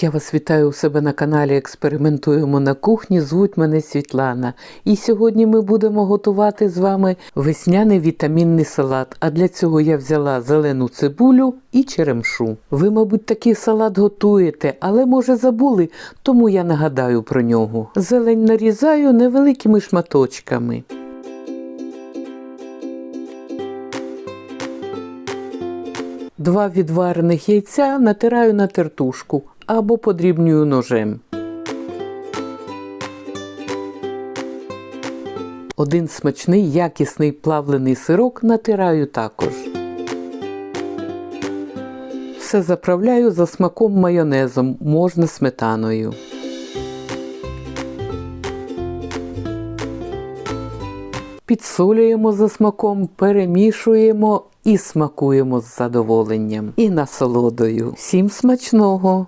Я вас вітаю у себе на каналі Експериментуємо на кухні. Звуть мене Світлана. І сьогодні ми будемо готувати з вами весняний вітамінний салат. А для цього я взяла зелену цибулю і черемшу. Ви, мабуть, такий салат готуєте, але може забули, тому я нагадаю про нього. Зелень нарізаю невеликими шматочками. Два відварених яйця натираю на тертушку або подрібнюю ножем. Один смачний якісний плавлений сирок натираю також. Все заправляю за смаком майонезом, можна сметаною. Підсолюємо за смаком, перемішуємо і смакуємо з задоволенням і насолодою. Всім смачного!